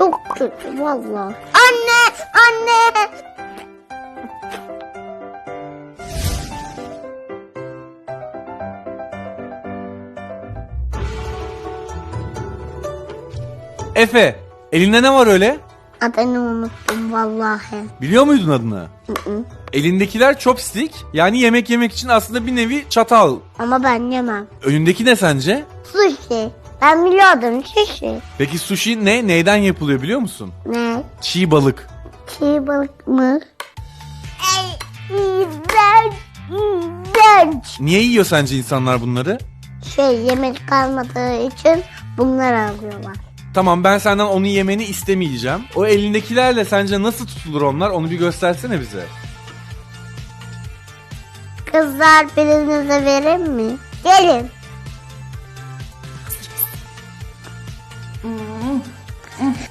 Çok kötü valla. Anne! Anne! Efe, elinde ne var öyle? Adını unuttum vallahi. Biliyor muydun adını? Elindekiler chopstick yani yemek yemek için aslında bir nevi çatal. Ama ben yemem. Önündeki ne sence? Sushi. Ben biliyordum sushi. Peki sushi ne? Neyden yapılıyor biliyor musun? Ne? Çiğ balık. Çiğ balık mı? Ey, iğrenç, iğrenç. Niye yiyor sence insanlar bunları? Şey yemek kalmadığı için bunlar alıyorlar. Tamam ben senden onu yemeni istemeyeceğim. O elindekilerle sence nasıl tutulur onlar? Onu bir göstersene bize. Kızlar birinize verir mi? Gelin.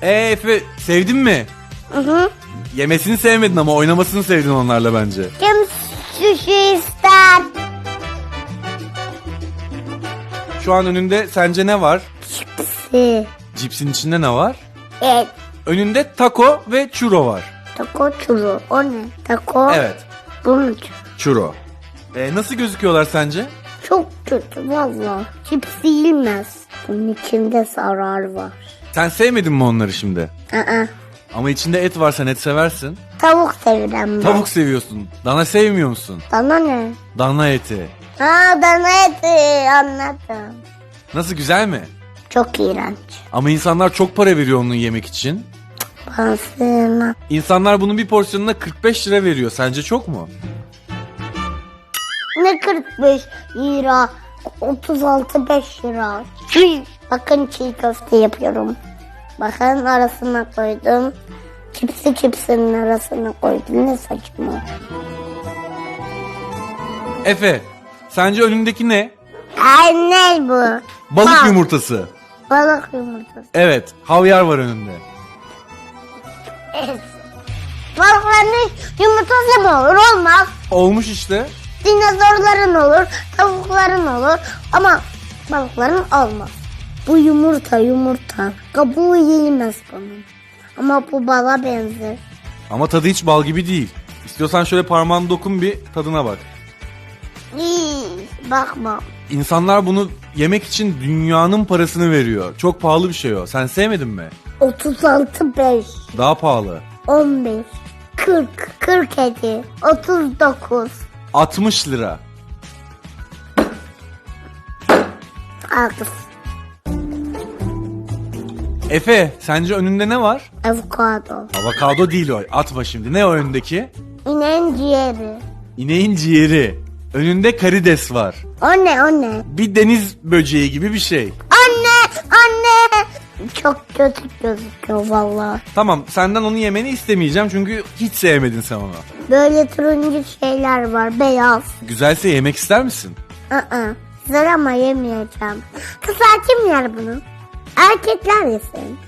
Ee Efe sevdin mi? Hı hı. Yemesini sevmedin ama oynamasını sevdin onlarla bence. Kim sushi ister? Şu an önünde sence ne var? Chipsi. Cipsin içinde ne var? Evet. Önünde taco ve churro var. Taco churro. O ne? Taco. Evet. Bu mu churro? Ee, nasıl gözüküyorlar sence? Çok kötü valla. Cips yiyilmez. Bunun içinde zarar var. Sen sevmedin mi onları şimdi? Aa, Ama içinde et var sen et seversin. tavuk seviyorum ben. Tavuk seviyorsun. Dana sevmiyor musun? Dana ne? Dana eti. Ha dana eti anladım. Nasıl güzel mi? Çok iğrenç. Ama insanlar çok para veriyor onu yemek için. Ben sevmem. İnsanlar bunun bir porsiyonuna 45 lira veriyor. Sence çok mu? Ne 45 lira? 36 5 lira. Çiğ. Bakın çiğ köfte yapıyorum. Bakın arasına koydum. Çipsi çipsinin arasına koydum. Ne saçma. Efe, sence önündeki ne? Ay ne bu? Balık Bak, yumurtası. Balık yumurtası. Evet, havyar var önünde. Evet. Balıkların yumurtası mı olur? Olmaz. Olmuş işte. Dinozorların olur, tavukların olur ama balıkların olmaz. Bu yumurta yumurta. Kabuğu yiyilmez bunun. Ama bu bala benzer. Ama tadı hiç bal gibi değil. İstiyorsan şöyle parmağını dokun bir tadına bak. İyi, bakma. İnsanlar bunu yemek için dünyanın parasını veriyor. Çok pahalı bir şey o. Sen sevmedin mi? 36 5 Daha pahalı. 15 40 47 39 60 lira. Haklısın. Efe, sence önünde ne var? Avokado. Avokado değil o. Atma şimdi. Ne o önündeki? İneğin ciğeri. İneğin ciğeri. Önünde karides var. O ne o ne? Bir deniz böceği gibi bir şey. Anne anne. Çok kötü gözüküyor vallahi. Tamam senden onu yemeni istemeyeceğim çünkü hiç sevmedin sen onu. Böyle turuncu şeyler var beyaz. Güzelse yemek ister misin? Aa, güzel ama yemeyeceğim. Kızlar kim yer bunu? Erkekler yesin.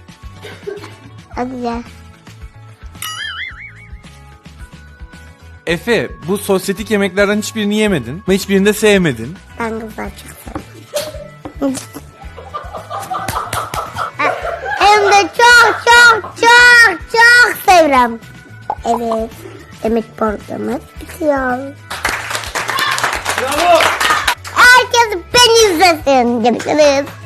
Hadi ye. Efe bu sosyetik yemeklerden hiçbirini yemedin ve hiçbirini de sevmedin. Ben kızlar çok seviyorum. Hem de çok çok çok çok seviyorum. Evet. Yemek programımız bitiyor. Herkes beni izlesin. Görüşürüz.